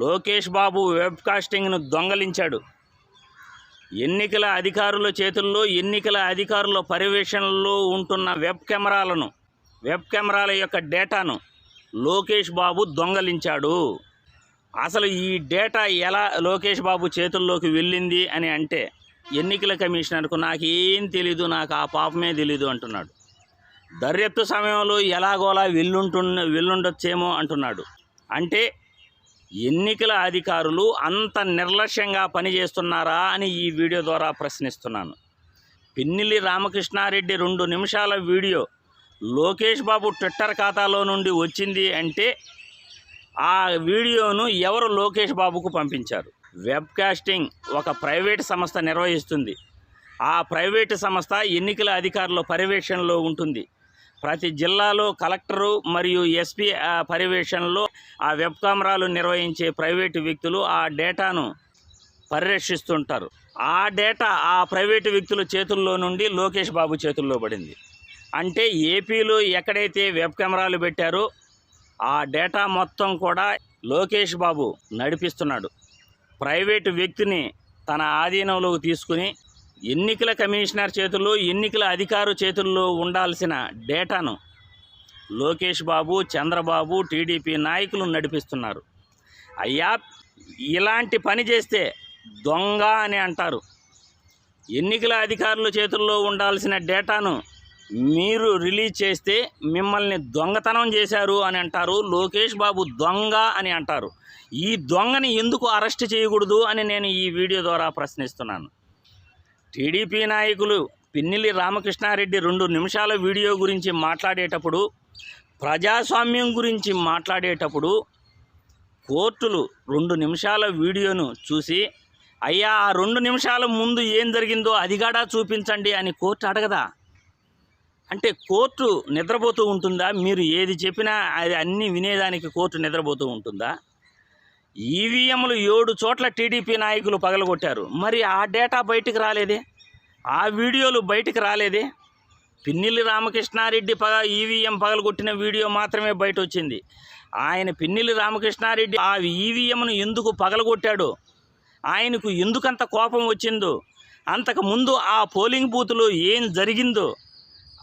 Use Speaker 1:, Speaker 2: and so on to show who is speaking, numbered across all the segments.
Speaker 1: లోకేష్ బాబు వెబ్కాస్టింగ్ను దొంగలించాడు. ఎన్నికల అధికారుల చేతుల్లో ఎన్నికల అధికారుల పర్యవేక్షణలో ఉంటున్న వెబ్ కెమెరాలను వెబ్ కెమెరాల యొక్క డేటాను లోకేష్ బాబు దొంగలించాడు. అసలు ఈ డేటా ఎలా లోకేష్ బాబు చేతుల్లోకి వెళ్ళింది అని అంటే ఎన్నికల కమిషనర్కు నాకేం తెలీదు నాకు ఆ పాపమే తెలీదు అంటున్నాడు. దర్యాప్తు సమయంలో ఎలాగోలా వెళ్ళుంటున్న వెళ్ళుండొచ్చేమో అంటున్నాడు. అంటే ఎన్నికల అధికారులు అంత నిర్లక్ష్యంగా పనిచేస్తున్నారా అని ఈ వీడియో ద్వారా ప్రశ్నిస్తున్నాను. పిన్నిలి రామకృష్ణారెడ్డి రెండు నిమిషాల వీడియో లోకేష్ బాబు ట్విట్టర్ ఖాతాలో నుండి వచ్చింది అంటే ఆ వీడియోను ఎవరు లోకేష్ బాబుకు పంపించారు? వెబ్కాస్టింగ్ ఒక ప్రైవేట్ సంస్థ నిర్వహిస్తుంది. ఆ ప్రైవేటు సంస్థ ఎన్నికల అధికారుల పర్యవేక్షణలో ఉంటుంది. ప్రతి జిల్లాలో కలెక్టరు మరియు ఎస్పీ పర్యవేక్షణలో ఆ వెబ్ కెమెరాలు నిర్వహించే ప్రైవేటు వ్యక్తులు ఆ డేటాను పరిరక్షిస్తుంటారు. ఆ డేటా ఆ ప్రైవేటు వ్యక్తుల చేతుల్లో నుండి లోకేష్ బాబు చేతుల్లో పడింది. అంటే ఏపీలో ఎక్కడైతే వెబ్ కెమెరాలు పెట్టారో ఆ డేటా మొత్తం కూడా లోకేష్ బాబు నడిపిస్తున్నాడు. ప్రైవేటు వ్యక్తిని తన ఆధీనంలోకి తీసుకుని ఎన్నికల కమిషనర్ చేతుల్లో ఎన్నికల అధికారు చేతుల్లో ఉండాల్సిన డేటాను లోకేష్ బాబు చంద్రబాబు టీడీపీ నాయకులు నడిపిస్తున్నారు. అయ్యా ఇలాంటి పని చేస్తే దొంగ అని అంటారు. ఎన్నికల అధికారుల చేతుల్లో ఉండాల్సిన డేటాను మీరు రిలీజ్ చేస్తే మిమ్మల్ని దొంగతనం చేశారు అని అంటారు. లోకేష్ బాబు దొంగ అని అంటారు. ఈ దొంగని ఎందుకు అరెస్ట్ చేయకూడదు అని నేను ఈ వీడియో ద్వారా ప్రశ్నిస్తున్నాను. టీడీపీ నాయకులు పిన్నిలి రామకృష్ణారెడ్డి రెండు నిమిషాల వీడియో గురించి మాట్లాడేటప్పుడు ప్రజాస్వామ్యం గురించి మాట్లాడేటప్పుడు కోర్టులు రెండు నిమిషాల వీడియోను చూసి అయ్యా ఆ రెండు నిమిషాల ముందు ఏం జరిగిందో అదిగాడా చూపించండి అని కోర్టు అడగదా? అంటే కోర్టు నిద్రపోతూ ఉంటుందా? మీరు ఏది చెప్పినా అది అన్నీ వినేదానికి కోర్టు నిద్రపోతూ ఉంటుందా? ఈవీఎంలు ఏడు చోట్ల టీడీపీ నాయకులు పగలగొట్టారు. మరి ఆ డేటా బయటికి రాలేదే? ఆ వీడియోలు బయటికి రాలేదే? పిన్నిల్లి రామకృష్ణారెడ్డి పగ ఈవీఎం పగలగొట్టిన వీడియో మాత్రమే బయట వచ్చింది ఆయన పిన్నిల్లి రామకృష్ణారెడ్డి ఆ ఈవీఎంను ఎందుకు పగలగొట్టాడో? ఆయనకు ఎందుకంత కోపం వచ్చిందో? అంతకు ముందు ఆ పోలింగ్ బూత్లో ఏం జరిగిందో?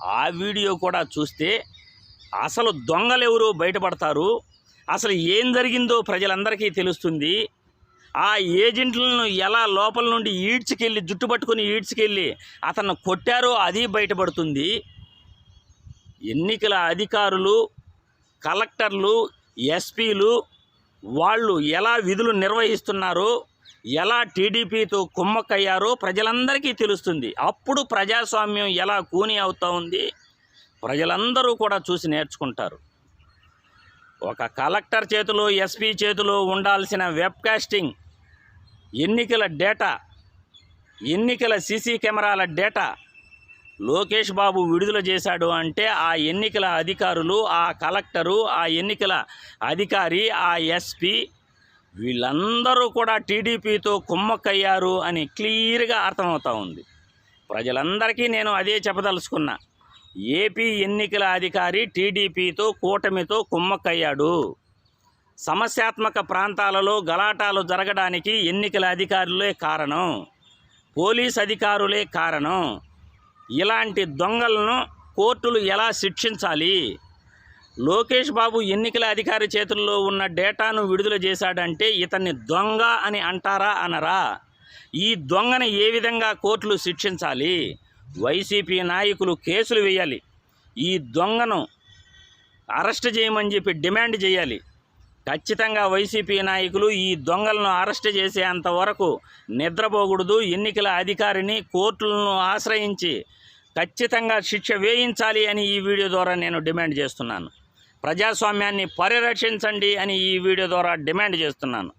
Speaker 1: ఆ వీడియో కూడా చూస్తే అసలు దొంగలెవరో బయటపడతారు? అసలు ఏం జరిగిందో ప్రజలందరికీ తెలుస్తుంది. ఆ ఏజెంట్లను ఎలా లోపల నుండి ఈడ్చుకెళ్ళి జుట్టు పట్టుకొని ఈడ్చుకెళ్ళి అతను కొట్టారో అది బయటపడుతుంది. ఎన్నికల అధికారులు కలెక్టర్లు ఎస్పీలు వాళ్ళు ఎలా విధులు నిర్వహిస్తున్నారో ఎలా టీడీపీతో కుమ్మక్కయ్యారో ప్రజలందరికీ తెలుస్తుంది. అప్పుడు ప్రజాస్వామ్యం ఎలా కూని అవుతా ఉంది ప్రజలందరూ కూడా చూసి నేర్చుకుంటారు. ఒక కలెక్టర్ చేతిలో ఎస్పీ చేతిలో ఉండాల్సిన వెబ్కాస్టింగ్ ఎన్నికల డేటా ఎన్నికల సీసీ కెమెరాల డేటా లోకేష్ బాబు విడుదల చేశాడు అంటే ఆ ఎన్నికల అధికారులు ఆ కలెక్టరు ఆ ఎన్నికల అధికారి ఆ ఎస్పీ వీళ్ళందరూ కూడా టీడీపీతో కుమ్మక్కయ్యారు అని క్లియర్గా అర్థమవుతా ఉంది. ప్రజలందరికీ నేను అదే చెప్పదలుచుకున్నా. ఏపీ ఎన్నికల అధికారి టీడీపీతో కూటమితో కుమ్మక్కయ్యాడు. సమస్యాత్మక ప్రాంతాలలో గలాటాలు జరగడానికి ఎన్నికల అధికారులే కారణం. పోలీస్ అధికారులే కారణం. ఇలాంటి దొంగలను కోర్టులు ఎలా శిక్షించాలి? లోకేష్ బాబు ఎన్నికల అధికారి చేతుల్లో ఉన్న డేటాను విడుదల చేశాడంటే ఇతన్ని దొంగ అని అంటారా అనరా? ఈ దొంగను ఏ విధంగా కోర్టులు శిక్షించాలి? వైసీపీ నాయకులు కేసులు వేయాలి. ఈ దొంగను అరెస్ట్ చేయమని చెప్పి డిమాండ్ చేయాలి. ఖచ్చితంగా వైసీపీ నాయకులు ఈ దొంగలను అరెస్ట్ చేసేంత వరకు నిద్రపోకూడదు. ఎన్నికల అధికారిని కోర్టులను ఆశ్రయించి ఖచ్చితంగా శిక్ష వేయించాలి అని ఈ వీడియో ద్వారా నేను డిమాండ్ చేస్తున్నాను. ప్రజాస్వామ్యాన్ని పరిరక్షించండి అని ఈ వీడియో ద్వారా డిమాండ్ చేస్తున్నాను.